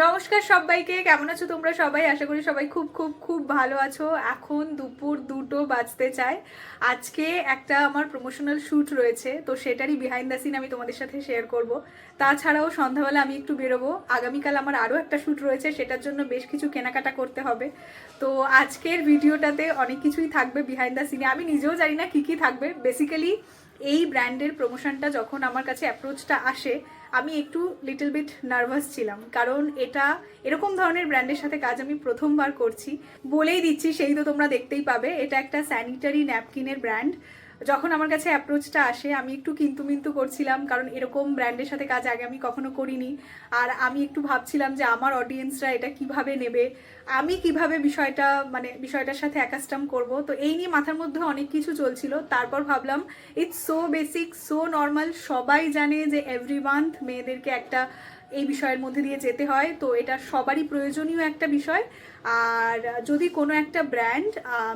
নমস্কার সবাইকে, কেমন আছো তোমরা সবাই? আশা করি সবাই খুব খুব খুব ভালো আছো। এখন দুপুর দুটো বাজতে চায়। আজকে একটা আমার প্রমোশনাল শ্যুট রয়েছে, তো সেটারই বিহাইন্ড দ্য সিন আমি তোমাদের সাথে শেয়ার করব। তাছাড়াও সন্ধ্যাবেলা আমি একটু বেরোবো। আগামীকাল আমার আরও একটা শ্যুট রয়েছে, সেটার জন্য বেশ কিছু কেনাকাটা করতে হবে। তো আজকের ভিডিওটাতে অনেক কিছুই থাকবে বিহাইন্ড দ্য সিনে আমি নিজেও জানি না কী কী থাকবে। বেসিক্যালি এই ব্র্যান্ডের প্রমোশনটা যখন আমার কাছে অ্যাপ্রোচটা আসে আমি একটু লিটল বিট নার্ভাস ছিলাম, কারণ এটা এরকম ধরনের ব্র্যান্ডের সাথে কাজ আমি প্রথমবার করছি। বলেই দিচ্ছি, সেই তো তোমরা দেখতেই পাবে, এটা একটা স্যানিটারি ন্যাপকিনের ব্র্যান্ড যখন আমার কাছে অ্যাপ্রোচটা আসে, আমি একটু কিন্তু মিন্তু করছিলাম, কারণ এরকম ব্র্যান্ডের সাথে কাজ আগে আমি কখনো করিনি। আর আমি একটু ভাবছিলাম যে আমার অডিয়েন্সরা এটা কীভাবে নেবে? আমি কীভাবে বিষয়টা মানে বিষয়টার সাথে অ্যাকাস্টাম করব? তো এই নিয়ে মাথার মধ্যে অনেক কিছু চলছিল। তারপর ভাবলাম it's so basic so normal সবাই জানে যে এভরি মান্থ মেয়েদেরকে একটা এই বিষয়ের মধ্যে দিয়ে যেতে হয়। তো এটা সবারই প্রয়োজনীয় একটা বিষয়। আর যদি কোনো একটা ব্র্যান্ড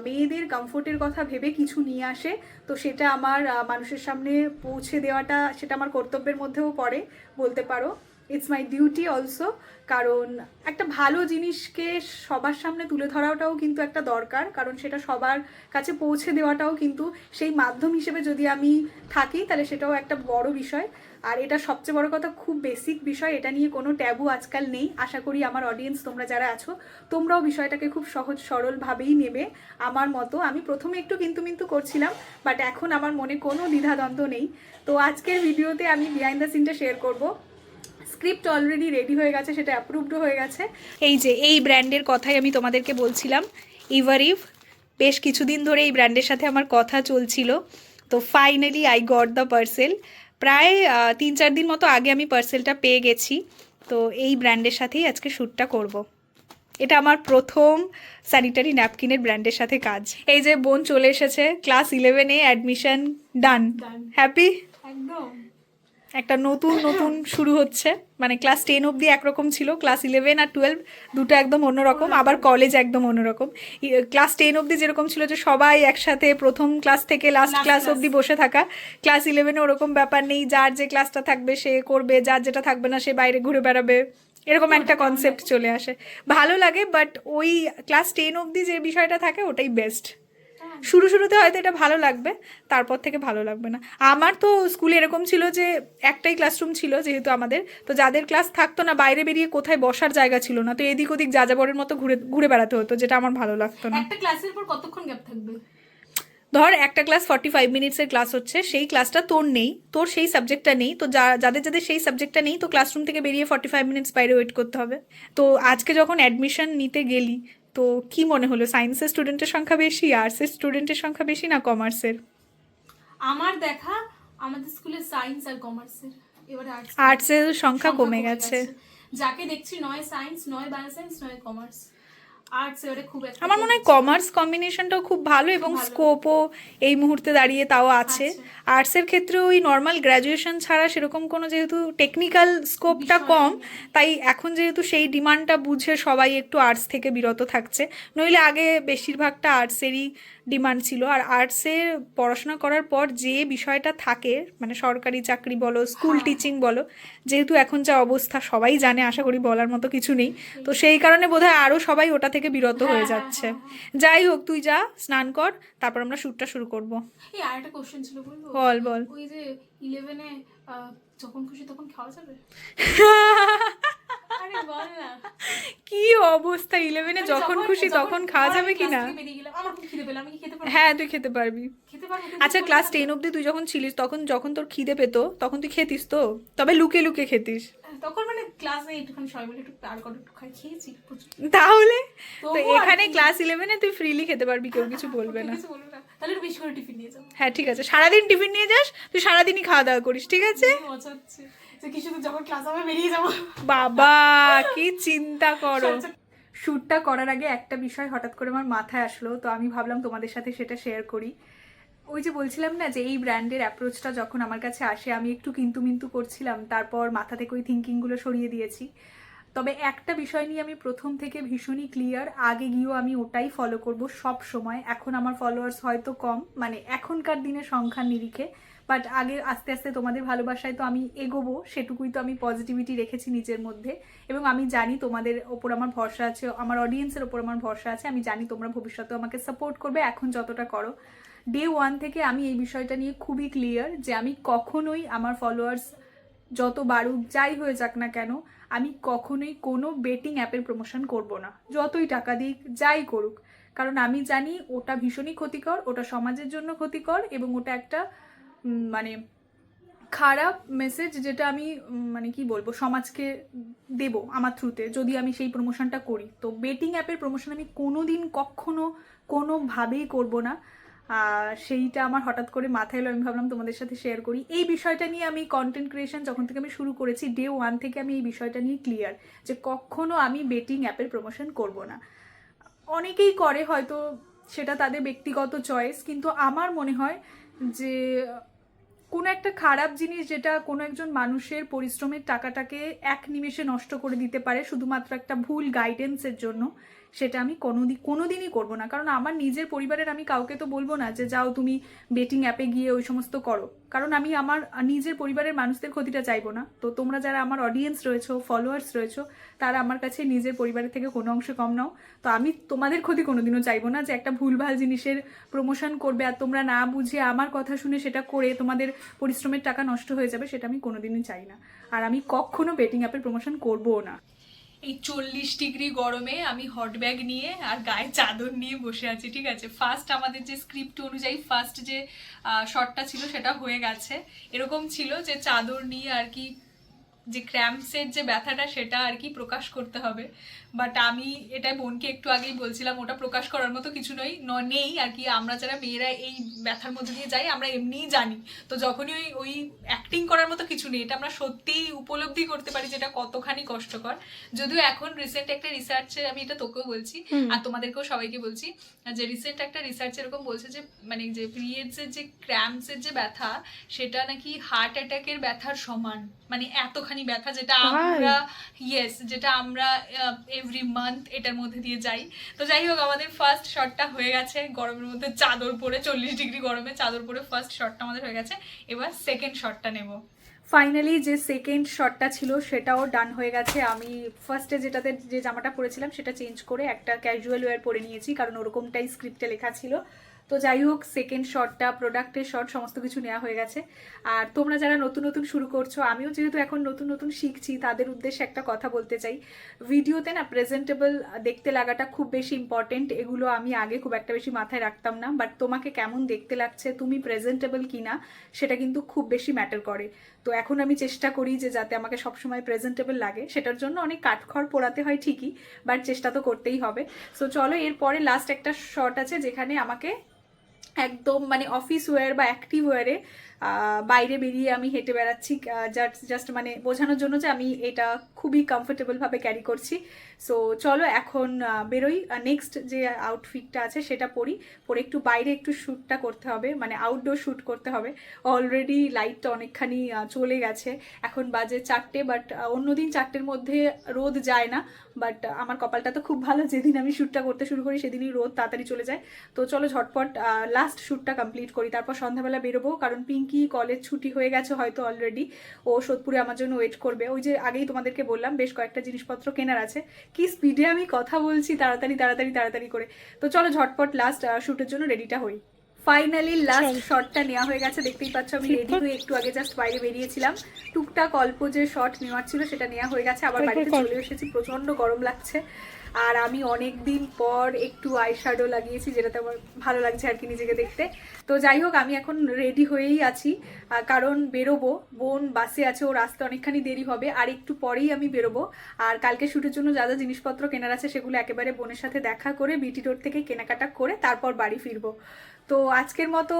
মেয়েদের কমফোর্টের কথা ভেবে কিছু নিয়ে আসে, তো সেটা আমার মানুষের সামনে পৌঁছে দেওয়াটা, সেটা আমার কর্তব্যের মধ্যেও পড়ে, বলতে পারো। ইটস মাই ডিউটি অলসো কারণ একটা ভালো জিনিসকে সবার সামনে তুলে ধরাটাও কিন্তু একটা দরকার, কারণ সেটা সবার কাছে পৌঁছে দেওয়াটাও কিন্তু সেই মাধ্যম হিসেবে যদি আমি থাকি, তাহলে সেটাও একটা বড় বিষয়। আর এটা সবচেয়ে বড় কথা, খুব বেসিক বিষয়, এটা নিয়ে কোনো ট্যাবু আজকাল নেই। আশা করি আমার অডিয়েন্স তোমরা যারা আছো, তোমরাও বিষয়টাকে খুব সহজ সরলভাবেই নেবে। আমার মতো, আমি প্রথমে একটু কিন্তু মিন্তু করছিলাম বাট এখন আমার মনে কোনো দ্বিধাদ্বন্দ্ব নেই। তো আজকের ভিডিওতে আমি বিহাইন্ড দ্য সিনটা শেয়ার করব। স্ক্রিপ্ট অলরেডি রেডি হয়ে গেছে, সেটা অ্যাপ্রুভড হয়ে গেছে। এই যে, এই ব্র্যান্ডের কথাই আমি তোমাদেরকে বলছিলাম। ইভারিভ বেশ কিছুদিন ধরে এই ব্র্যান্ডের সাথে আমার কথা চলছিল। তো finally I got the parcel প্রায় তিন চার দিন মতো আগে আমি পার্সেলটা পেয়ে গেছি। তো এই ব্র্যান্ডের সাথেই আজকে শ্যুটটা করব। এটা আমার প্রথম স্যানিটারি ন্যাপকিনের ব্র্যান্ডের সাথে কাজ। এই যে বোন চলে এসেছে ক্লাস ইলেভেনে অ্যাডমিশন ডান হ্যাপি একদম। একটা নতুন নতুন শুরু হচ্ছে। মানে ক্লাস টেন অবধি একরকম ছিল ক্লাস ইলেভেন আর টুয়েলভ দুটো একদম অন্যরকম আবার কলেজ একদম অন্যরকম। ক্লাস টেন অবধি যেরকম ছিল যে সবাই একসাথে প্রথম ক্লাস থেকে লাস্ট ক্লাস. অবধি বসে থাকা। ক্লাস ইলেভেনে ওরকম ব্যাপার নেই যার যে ক্লাসটা থাকবে সে করবে যার যেটা থাকবে না সে বাইরে ঘুরে বেড়াবে। এরকম একটা কনসেপ্ট চলে আসে। ভালো লাগে বাট ওই ক্লাস টেন অবধি যে বিষয়টা থাকে ওটাই বেস্ট। শুরু শুরুতে হয়তো এটা ভালো লাগবে তারপর থেকে ভালো লাগবে না। আমার তো স্কুলে এরকম ছিল যে একটাই ক্লাসরুম ছিল যেহেতু আমাদের তো যাদের ক্লাস থাকতো না বাইরে বেরিয়ে কোথায় বসার জায়গা ছিল না তো এদিক ওদিক যাযাবরের মতো ঘুরে ঘুরে বেড়াতে হতো যেটা আমার ভালো লাগতো না। একটা ক্লাসের পর কতক্ষণ গ্যাপ থাকবে? ধর একটা ক্লাস ফর্টি ফাইভ মিনিটসের ক্লাস হচ্ছে সেই ক্লাসটা তোর নেই তোর সেই সাবজেক্টটা নেই তো যাদের যাদের সেই সাবজেক্টটা নেই তো ক্লাসরুম থেকে বেরিয়ে ফর্টি ফাইভ মিনিটস বাইরে ওয়েট করতে হবে। তো আজকে যখন অ্যাডমিশন নিতে গেলি তো কি মনে হলো? সায়েন্সের স্টুডেন্টের সংখ্যা বেশি আর্টসের স্টুডেন্টের সংখ্যা বেশি না কমার্সের আমার দেখা আমাদের স্কুলে সায়েন্স আর কমার্সের এবারে আর্টসের সংখ্যা কমে গেছে। যাকে দেখছি নয় সায়েন্স নয় বায়োসায়েন্স নয় কমার্স আর্টস এবারে খুব একটা আমার মনে হয় কমার্স কম্বিনেশনটাও খুব ভালো এবং স্কোপও এই মুহূর্তে দাঁড়িয়ে তাও আছে। আছে। আর্টসের ক্ষেত্রে ওই নর্মাল গ্র্যাজুয়েশন ছাড়া সেরকম কোনো যেহেতু টেকনিক্যাল স্কোপটা কম তাই এখন যেহেতু সেই ডিমান্ডটা বুঝে সবাই একটু আর্টস থেকে বিরত থাকছে। নইলে আগে বেশিরভাগটা আর্টসেরই ডিমান্ড ছিল। আর আর্টসের পড়াশোনা করার পর যে বিষয়টা থাকে মানে সরকারি চাকরি বলো স্কুল হ্যাঁ। টিচিং বলো যেহেতু এখন যা অবস্থা সবাই জানে আশা করি বলার মতো কিছু নেই। তো সেই কারণে বোধহয় আরও সবাই ওটা থেকে বিরত হ্যাঁ, হয়ে হ্যাঁ, যাচ্ছে। হ্যাঁ, যাই হোক তুই যা স্নান কর তারপর আমরা শ্যুটটা শুরু করব। এই আর একটা কোশ্চেন ছিল বলব? বল বল। ওই যে ইলেভেনে যখন খুশি তখন খাওয়া যাবে? আরে বল না। কি অবস্থা ইলেভেনে মানে যখন খুশি তখন খাওয়া যাবে কি না? আমার খুব খিদে পেলাম আমি কি খেতে পারব? হ্যাঁ তুই খেতে পারবি। খেতে পারব আচ্ছা ক্লাস পারব। টেন অবধি তুই যখন ছিলিস তখন যখন তোর খিদে পেতো তখন তুই খেতিস তো? তবে লুকে লুকে খেতিস। ক্লাসে একটুখানি সবাই মিলে একটু করে একটু খাই খেয়েছি তাহলে? তো এখানে ক্লাস ইলেভেনে তুই ফ্রিলি খেতে পারবি কেউ কিছু বলবে না। তাহলে একটু বেশি করে টিফিন নিয়ে যাব হ্যাঁ ঠিক আছে। সারাদিন টিফিন নিয়ে যাস তুই সারাদিনই খাওয়া দাওয়া করিস ঠিক আছে? মজা হচ্ছে যখন ক্লাস হবে বেরিয়ে যাব। বাবা কি চিন্তা করো। শ্যুটটা করার আগে একটা বিষয় হঠাৎ করে আমার মাথায় আসলো তো আমি ভাবলাম তোমাদের সাথে সেটা শেয়ার করি। ওই যে বলছিলাম না যে এই ব্র্যান্ডের অ্যাপ্রোচটা যখন আমার কাছে আসে, আমি একটু কিন্তু মিন্তু করছিলাম, তারপর মাথা থেকে ওই থিঙ্কিংগুলো সরিয়ে দিয়েছি। তবে একটা বিষয় নিয়ে আমি প্রথম থেকে ভীষণই ক্লিয়ার আগে গিয়েও আমি ওটাই ফলো করব সব সময়। এখন আমার ফলোয়ার্স হয়তো কম মানে এখনকার দিনের সংখ্যার নিরিখে বাট আগে আস্তে আস্তে তোমাদের ভালোবাসায় তো আমি এগোবো, সেটুকুই তো আমি পজিটিভিটি রেখেছি নিজের মধ্যে। এবং আমি জানি তোমাদের ওপর আমার ভরসা আছে, আমার অডিয়েন্সের ওপর আমার ভরসা আছে, আমি জানি তোমরা ভবিষ্যতে আমাকে সাপোর্ট করবে, এখন যতটা করো। ডে ওয়ান থেকে আমি এই বিষয়টা নিয়ে খুবই ক্লিয়ার যে আমি কখনোই আমার ফলোয়ার্স যত বাড়ুক, যাই হয়ে যাক না কেন, আমি কখনোই কোনো বেটিং অ্যাপের প্রমোশন করব না। যতই টাকা দিক, যাই করুক। কারণ আমি জানি ওটা ভীষণই ক্ষতিকর, ওটা সমাজের জন্য ক্ষতিকর এবং ওটা একটা মানে খারাপ মেসেজ যেটা আমি মানে কি বলব, সমাজকে দেব আমার থ্রুতে যদি আমি সেই প্রমোশনটা করি। তো বেটিং অ্যাপের প্রমোশন আমি কোনো দিন কখনো কোনোভাবেই করব না। সেইটা আমার হঠাৎ করে মাথায় এলো, আমি ভাবলাম তোমাদের সাথে শেয়ার করি। এই বিষয়টা নিয়ে আমি কন্টেন্ট ক্রিয়েশন যখন থেকে আমি শুরু করেছি ডে ওয়ান থেকে আমি এই বিষয়টা নিয়ে ক্লিয়ার যে কখনো আমি বেটিং অ্যাপের প্রমোশন করব না। অনেকেই করে হয়তো সেটা তাদের ব্যক্তিগত চয়েস কিন্তু আমার মনে হয় যে কোনো একটা খারাপ জিনিস যেটা কোনো একজন মানুষের পরিশ্রমের টাকাটাকে এক নিমেষে নষ্ট করে দিতে পারে শুধুমাত্র একটা ভুল গাইডেন্সের জন্য, সেটা আমি কোনোদিন কোনোদিনই করব না। কারণ আমার নিজের পরিবারের আমি কাউকে তো বলব না যে, যাও তুমি বেটিং অ্যাপে গিয়ে ওই সমস্ত করো। কারণ আমি আমার নিজের পরিবারের মানুষদের ক্ষতিটা চাইব না। তো তোমরা যারা আমার অডিয়েন্স রয়েছো ফলোয়ার্স রয়েছো, তারা আমার কাছে নিজের পরিবারের থেকে কোনো অংশে কম নাও। তো আমি তোমাদের ক্ষতি কোনোদিনও চাইব না যে, একটা ভুলভাল জিনিসের প্রমোশন করবে। আর তোমরা না বুঝে আমার কথা শুনে সেটা করে তোমাদের পরিশ্রমের টাকা নষ্ট হয়ে যাবে সেটা আমি কোনোদিনই চাই না। আর আমি কখনো বেটিং অ্যাপের প্রমোশন করবও না। এই চল্লিশ ডিগ্রি গরমে আমি হট ব্যাগ নিয়ে আর গায়ে চাদর নিয়ে বসে আছি, ঠিক আছে? ফার্স্ট আমাদের যে স্ক্রিপ্ট অনুযায়ী ফার্স্ট যে শটটা ছিল সেটা হয়ে গেছে। এরকম ছিল যে চাদর নিয়ে আর কি, যে ক্র্যাম্পসের যে ব্যথাটা সেটা আর কি প্রকাশ করতে হবে। বাট আমি এটা বোনকে একটু আগেই বলছিলাম ওটা প্রকাশ করার মতো কিছু নয় ন- নেই আর কি। আমরা যারা মেয়েরা এই ব্যথার মধ্যে দিয়ে যাই আমরা এমনিই জানি। তো যখনই ওই ওই অ্যাক্টিং করার মতো কিছু নেই এটা আমরা সত্যিই উপলব্ধি করতে পারি যেটা কতখানি কষ্টকর। যদিও এখন রিসেন্ট একটা রিসার্চে আমি এটা তোকেও বলছি আর তোমাদেরকেও সবাইকে বলছি যে রিসেন্ট একটা রিসার্চ এরকম বলছে যে মানে যে পিরিয়ডসের যে ক্র্যাম্পসের যে ব্যথা সেটা নাকি হার্ট অ্যাটাকের ব্যথার সমান। মানে এতখানি ব্যথা যেটা আমরা ইয়েস যেটা আমরা এভরি মান্থ এটার মধ্যে দিয়ে যাই। তো যাই হোক, আমাদের ফার্স্ট শটটা হয়ে গেছে। গরমের মধ্যে চাদর পরে, চল্লিশ ডিগ্রি গরমে চাদর পরে ফার্স্ট শটটা আমাদের হয়ে গেছে। এবার সেকেন্ড শটটা নেব। ফাইনালি যে সেকেন্ড শটটা ছিল, সেটাও ডান হয়ে গেছে। আমি ফার্স্টে যেটাতে, যে জামাটা পরেছিলাম, সেটা চেঞ্জ করে একটা ক্যাজুয়াল ওয়্যার পরে নিয়েছি, কারণ ওরকমটাই স্ক্রিপ্টে লেখা ছিল। তো যাই হোক সেকেন্ড শটটা প্রোডাক্টের শট সমস্ত কিছু নেওয়া হয়ে গেছে। আর তোমরা যারা নতুন নতুন শুরু করছ, আমিও যেহেতু এখন নতুন নতুন শিখছি, তাদের উদ্দেশ্যে একটা কথা বলতে চাই। ভিডিওতে না প্রেজেন্টেবল দেখতে লাগাটা খুব বেশি ইম্পর্টেন্ট এগুলো আমি আগে খুব একটা বেশি মাথায় রাখতাম না বাট তোমাকে কেমন দেখতে লাগছে, তুমি প্রেজেন্টেবল কিনা, সেটা কিন্তু খুব বেশি ম্যাটার করে। তো এখন আমি চেষ্টা করি যে, যাতে আমাকে সবসময় প্রেজেন্টেবল লাগে। সেটার জন্য অনেক কাঠখড় পোড়াতে হয় ঠিকই বাট চেষ্টা তো করতেই হবে। সো চলো, এরপরে লাস্ট একটা শট আছে, যেখানে আমাকে একদম মানে অফিস ওয়ার বা অ্যাক্টিভ ওয়্যারে বাইরে বেরিয়ে আমি হেঁটে বেড়াচ্ছি জাস্ট জাস্ট মানে বোঝানোর জন্য যে আমি এটা খুবই কমফোর্টেবলভাবে ক্যারি করছি। সো চলো এখন বেরোই। নেক্সট যে আউটফিটটা আছে সেটা পরি। পরে একটু বাইরে একটু শ্যুটটা করতে হবে মানে আউটডোর শ্যুট করতে হবে। অলরেডি লাইটটা অনেকখানি চলে গেছে। এখন বাজে চারটে বাট অন্যদিন চারটের মধ্যে রোদ যায় না। বাট আমার কপালটা তো খুব ভালো। যেদিন আমি শ্যুটটা করতে শুরু করি, সেদিনই রোদ তাড়াতাড়ি চলে যায়। তো চলো ঝটপট লাস্ট শ্যুটটা কমপ্লিট করি। তারপর সন্ধ্যাবেলা বেরোবো। কারণ পিঙ্কি কলেজ ছুটি হয়ে গেছে হয়তো অলরেডি ও সোদপুরে আমার জন্য ওয়েট করবে। ওই যে আগেই তোমাদেরকে বললাম, বেশ কয়েকটা জিনিসপত্র কেনার আছে। কি স্পিডে আমি কথা বলছি, তাড়াতাড়ি তাড়াতাড়ি তাড়াতাড়ি করে। তো চলো ঝটপট লাস্ট শ্যুটের জন্য রেডিটা হই। ফাইনালি লাস্ট শটটা নেওয়া হয়ে গেছে দেখতেই পাচ্ছ আমি রেডি হয়ে একটু আগে জাস্ট বাইরে বেরিয়েছিলাম। টুকটাক অল্প যে শট নেওয়ার ছিল সেটা নেওয়া হয়ে গেছে আবার বাড়িতে চলে এসেছি প্রচণ্ড গরম লাগছে। আর আমি অনেক দিন পর একটু আই শ্যাডো লাগিয়েছি যেটাতে আমার ভালো লাগছে আর কি নিজেকে দেখতে। তো যাই হোক আমি এখন রেডি হয়েই আছি কারণ বেরোবো বোন বাসে আছে ও রাস্তা অনেকখানি দেরি হবে আর একটু পরেই আমি বেরোবো। আর কালকে শ্যুটের জন্য যা যা জিনিসপত্র কেনার আছে সেগুলো একেবারে বোনের সাথে দেখা করে বিটি রোড থেকে কেনাকাটা করে তারপর বাড়ি ফিরবো। তো আজকের মতো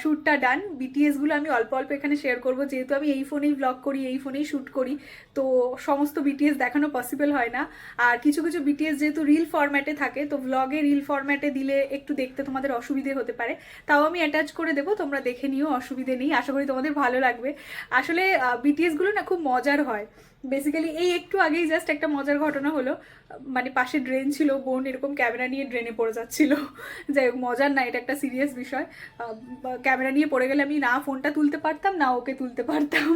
শ্যুটটা ডান বিটিএসগুলো আমি অল্প অল্প এখানে শেয়ার করব। যেহেতু আমি এই ফোনেই ব্লগ করি, এই ফোনেই শ্যুট করি, তো সমস্ত বিটিএস দেখানো পসিবল হয় না। আর কিছু কিছু বিটিএস যেহেতু রিল ফরম্যাটে থাকে, তো ব্লগে রিল ফরম্যাটে দিলে একটু দেখতে তোমাদের অসুবিধে হতে পারে। তাও আমি অ্যাটাচ করে দেবো, তোমরা দেখে নিও, অসুবিধে নেই। আশা করি তোমাদের ভালো লাগবে। আসলে বিটিএসগুলো না খুব মজার হয়। বেসিক্যালি এই একটু আগেই জাস্ট একটা মজার ঘটনা হলো মানে পাশে ড্রেন ছিল, বোন এরকম ক্যামেরা নিয়ে ড্রেনে পড়ে যাচ্ছিল। যাই হোক, মজার না, এটা একটা সিরিয়াস বিষয়। ক্যামেরা নিয়ে পড়ে গেলে আমি না ফোনটা তুলতে পারতাম, না ওকে তুলতে পারতাম।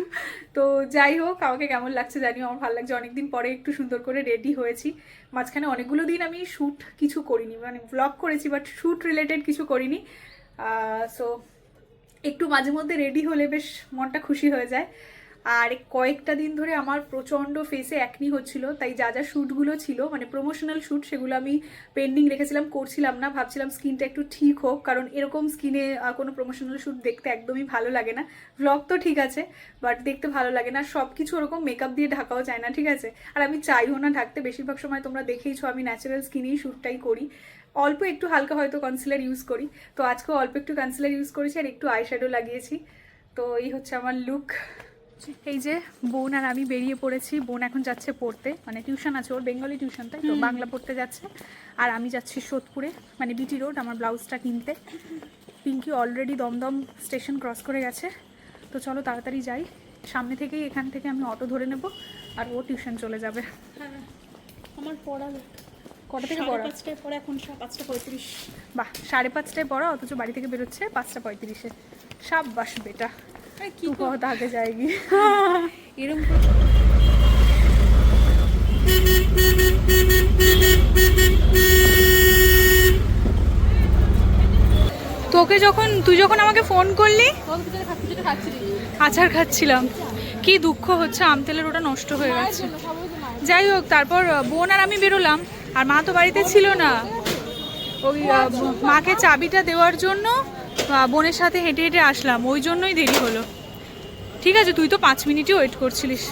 তো যাই হোক, আমাকে কেমন লাগছে জানিও, আমার ভালো লাগছে। অনেকদিন পরে একটু সুন্দর করে রেডি হয়েছি। মাঝখানে অনেকগুলো দিন আমি শ্যুট কিছু করিনি মানে ব্লগ করেছি বাট শ্যুট রিলেটেড কিছু করিনি। সো একটু মাঝে মধ্যে রেডি হলে বেশ মনটা খুশি হয়ে যায়। আর কয়েকটা দিন ধরে আমার প্রচণ্ড ফেসে একনি হচ্ছিল, তাই যা যা শ্যুটগুলো ছিল মানে প্রমোশনাল শ্যুট সেগুলো আমি পেন্ডিং রেখেছিলাম, করছিলাম না, ভাবছিলাম স্কিনটা একটু ঠিক হোক, কারণ এরকম স্কিনে কোনো প্রমোশনাল শ্যুট দেখতে একদমই ভালো লাগে না। ভ্লগ তো ঠিক আছে বাট দেখতে ভালো লাগে না সব কিছু ওরকম মেকআপ দিয়ে ঢাকাও যায় না, ঠিক আছে? আর আমি চাইও না ঢাকতে, বেশিরভাগ সময় তোমরা দেখেইছো, আমি ন্যাচারাল স্কিনেই শ্যুটটাই করি। অল্প একটু হালকা হয়তো কনসিলার ইউজ করি, তো আজকেও অল্প একটু কনসিলার ইউজ করেছি, আর একটু আইশ্যাডো লাগিয়েছি, তো এই হচ্ছে আমার লুক এই যে বোন আর আমি বেরিয়ে পড়েছি। বোন এখন যাচ্ছে পড়তে। মানে টিউশন আছে ওর বেঙ্গলি টিউশন তাই তো? বাংলা পড়তে যাচ্ছে। আর আমি যাচ্ছি সোদপুরে মানে বিটি রোড আমার ব্লাউজটা কিনতে। Pinky already Dum Dum station cross করে গেছে। তো চলো তাড়াতাড়ি যাই। সামনে থেকেই এখান থেকে আমি অটো ধরে নেব আর ও টিউশন চলে যাবে। হ্যাঁ আমার পড়া কটা থেকে পড়া? পাঁচটায় পরে এখন পাঁচটা পঁয়ত্রিশ। বাহ সাড়ে পাঁচটায় পড়া অথচ বাড়ি থেকে বেরোচ্ছে পাঁচটা পঁয়ত্রিশে। সাব বাস বেটা। तू बहुत आगे जाएगी এরকম তোকে যখন তুই যখন আমাকে ফোন করলি কত কিছু খাচ্ছি যেটা খাচ্ছি রে। আচার খাচ্ছিলাম কি দুঃখ হচ্ছে আমতেলের ওটা নষ্ট হয়ে মায়ের গেছে জন্য সবাই তো মায়ের যাই হোক তারপর আহ, বোন আর আমি বেরোলাম আর মা তো বাড়িতে ছিল না ওই আহ, মাকে চাবিটা দেওয়ার জন্য আহ, বোনের সাথে হেঁটে হেঁটে আসলাম ওই জন্যই দেরি হলো। ঠিক আছে তুই তো পাঁচ মিনিটই ওয়েট করছিলিস?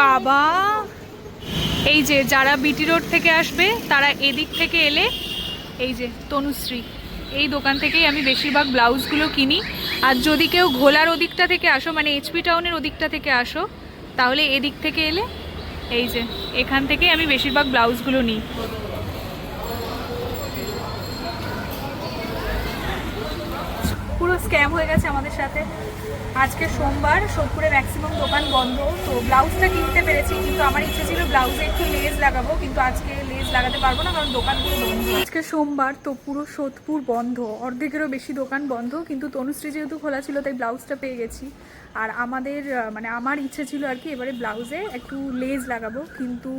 বাবা! এই যে যারা বিটি রোড থেকে আসবে তারা এদিক থেকে এলে এই যে তনুশ্রী। এই দোকান থেকেই আমি বেশিরভাগ ব্লাউজগুলো কিনি। আর যদি কেউ ঘোলার ওদিকটা থেকে আসো মানে এইচপি টাউনের ওদিকটা থেকে আসো তাহলে এদিক থেকে এলে এই যে এখান থেকেই আমি বেশিরভাগ ব্লাউজগুলো নিই। পুরো স্ক্যাম হয়ে গেছে আমাদের সাথে। আজকে সোমবার সোদপুরে ম্যাক্সিমাম দোকান বন্ধ। তো ব্লাউজটা কিনতে পেরেছি, কিন্তু আমার ইচ্ছে ছিল ব্লাউজে একটু লেস লাগাবো, কিন্তু আজকে লেস লাগাতে পারব না, কারণ দোকান বন্ধ। আজকে সোমবার তো পুরো সোদপুর বন্ধ, অর্ধেকেরও বেশি দোকান বন্ধ, কিন্তু তনুশ্রী যেহেতু খোলা ছিল, তাই ব্লাউজটা পেয়ে গেছি। আর আমাদের মানে আমার ইচ্ছে ছিল আর কি, এবারে ব্লাউজে একটু লেজ লাগাবো, কিন্তু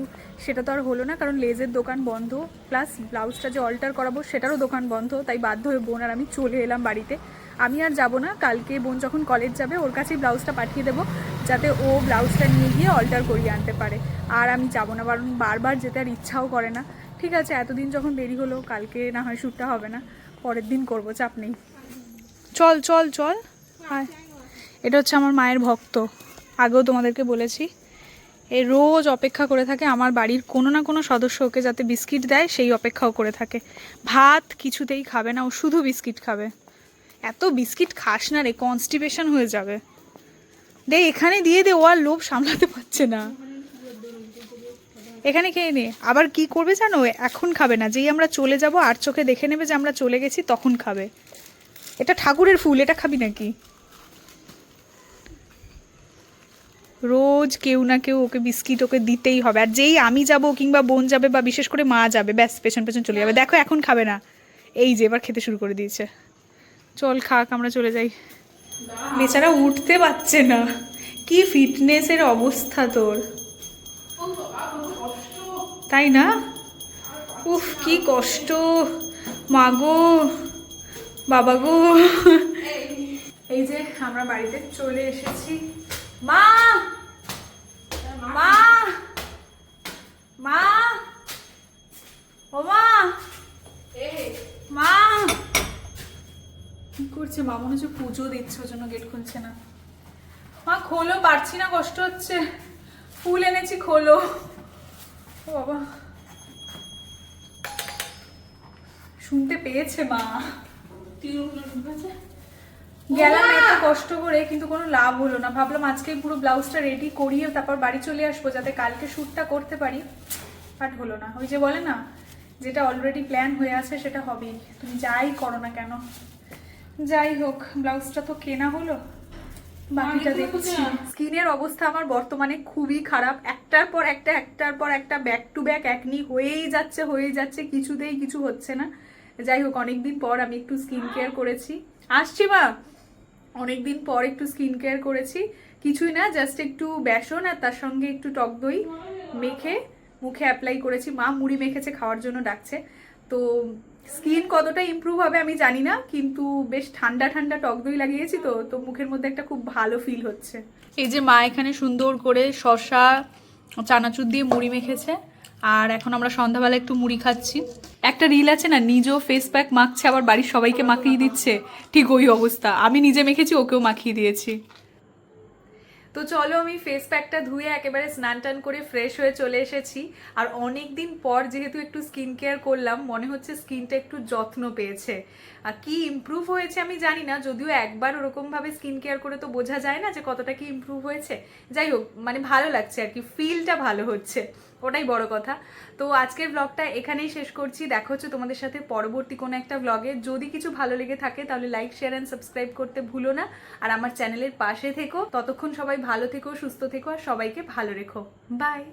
সেটা তো আর হলো না, কারণ লেজের দোকান বন্ধ। প্লাস ব্লাউজটা যে অল্টার করাবো, সেটারও দোকান বন্ধ, তাই বাধ্য হয়ে বোন আর আমি চলে এলাম বাড়িতে। আমি আর যাব না। কালকে বোন যখন কলেজ যাবে, ওর কাছেই ব্লাউজটা পাঠিয়ে দেবো, যাতে ও ব্লাউজটা নিয়ে গিয়ে অল্টার করিয়ে আনতে পারে। আর আমি যাব না, কারণ বারবার যেতে আর ইচ্ছাও করে না। ঠিক আছে, এতদিন যখন দেরি হলো, কালকে না হয় শ্যুটটা হবে না। পরের দিন করব, চাপ নেই। চল চল চল। আয় এটা হচ্ছে আমার মায়ের ভক্ত। আগেও তোমাদেরকে বলেছি, এ রোজ অপেক্ষা করে থাকে আমার বাড়ির কোনো না কোনো সদস্য ওকে যাতে বিস্কিট দেয়, সেই অপেক্ষাও করে থাকে। ভাত কিছুতেই খাবে না, ও শুধু বিস্কিট খাবে। এত বিস্কিট খাস না রে কনস্টিপেশন হয়ে যাবে। দে, এখানে দিয়ে দে, ও আর লোভ সামলাতে পারছে না। এখানে খেয়ে নে। আবার কি করবে জানো? এখন খাবে না। যেই আমরা চলে যাব, আর চোখে দেখে নেবে যে আমরা চলে গেছি, তখন খাবে। এটা ঠাকুরের ফুল, এটা খাবি নাকি? রোজ কেউ না কেউ ওকে বিস্কিট ওকে দিতেই হবে। আর যেই আমি যাব কিংবা বোন যাবে বা বিশেষ করে মা যাবে, ব্যাস, পেছন পেছন চলে যাবে। দেখো, এখন খাবে না। এই যে, এবার খেতে শুরু করে দিয়েছে। চল খাক, আমরা চলে যাই। বেচারা উঠতে পারছে না। কি ফিটনেসের অবস্থা তোর। তাই না? উফ, কি কষ্ট। মাগো বাবা গো। এই যে আমরা বাড়িতে চলে এসেছি। মা! মা! মা ও মা মা করছে মা মনে হচ্ছে পুজো দিচ্ছে ওর জন্য গেট খুলছে না। মা খোলো পারছি না কষ্ট হচ্ছে। ফুল এনেছি খোলো। ও বাবা। শুনতে পেয়েছে মা। গেলাম এত কষ্ট করে কিন্তু কোনো লাভ হলো না। ভাবলাম আজকেই পুরো ব্লাউজটা রেডি করিয়ে তারপর বাড়ি চলে আসব যাতে কালকে শ্যুটটা করতে পারি। বাট হলো না। ওই যে বলে না যেটা অলরেডি প্ল্যান হয়ে আছে সেটা হবেই। তুমি যাই করো না কেন। যাই হোক ব্লাউজটা তো কেনা হলো। বাকিটা দেখছি। স্কিনের অবস্থা আমার বর্তমানে খুবই খারাপ। একটার পর একটা একটার পর একটা ব্যাক টু ব্যাক একনি হয়েই যাচ্ছে হয়েই যাচ্ছে কিছুতেই কিছু হচ্ছে না। যাই হোক অনেকদিন পর আমি একটু স্কিন কেয়ার করেছি। আসছি মা। অনেকদিন পর একটু স্কিন কেয়ার করেছি। কিছুই না জাস্ট একটু বেসন আর তার সঙ্গে একটু টক দই মেখে মুখে অ্যাপ্লাই করেছি। মা মুড়ি মেখেছে খাওয়ার জন্য ডাকছে। তো স্কিন কতটা ইমপ্রুভ হবে আমি জানি না, কিন্তু বেশ ঠান্ডা ঠান্ডা টক দই লাগিয়েছি তো তো মুখের মধ্যে একটা খুব ভালো ফিল হচ্ছে। এই যে মা এখানে সুন্দর করে শশা চানাচুর দিয়ে মুড়ি মেখেছে, আর এখন আমরা সন্ধ্যাবেলা একটু মুড়ি খাচ্ছি। একটা রিল আছে না, নিজেও ফেস প্যাক মাখছে, আবার বাড়ির সবাইকে মাখিয়ে দিচ্ছে, ঠিক ওই অবস্থা। আমি নিজে মেখেছি, ওকেও মাখিয়ে দিয়েছি। তো চলো আমি ফেস প্যাকটা ধুয়ে একেবারে স্নান টান করে ফ্রেশ হয়ে চলে এসেছি। আর অনেক দিন পর যেহেতু একটু স্কিন কেয়ার করলাম, মনে হচ্ছে স্কিনটা একটু যত্ন পেয়েছে। আর কি ইম্প্রুভ হয়েছে আমি জানি না, যদিও একবার ওরকমভাবে স্কিন কেয়ার করে তো বোঝা যায় না যে কতটা কি ইম্প্রুভ হয়েছে। যাই হোক মানে ভালো লাগছে আর কি ফিলটা ভালো হচ্ছে। ওটাই বড় কথা। তো আজকের ব্লগটা এখানেই শেষ করছি। দেখা হচ্ছে তোমাদের সাথে পরবর্তী কোনো একটা ব্লগে যদি কিছু ভালো লেগে থাকে, তাহলে লাইক শেয়ার অ্যান্ড সাবস্ক্রাইব করতে ভুলো না। আর আমার চ্যানেলের পাশে থেকো। ততক্ষণ সবাই ভালো থেকো, সুস্থ থেকো, আর সবাইকে ভালো রেখো। বাই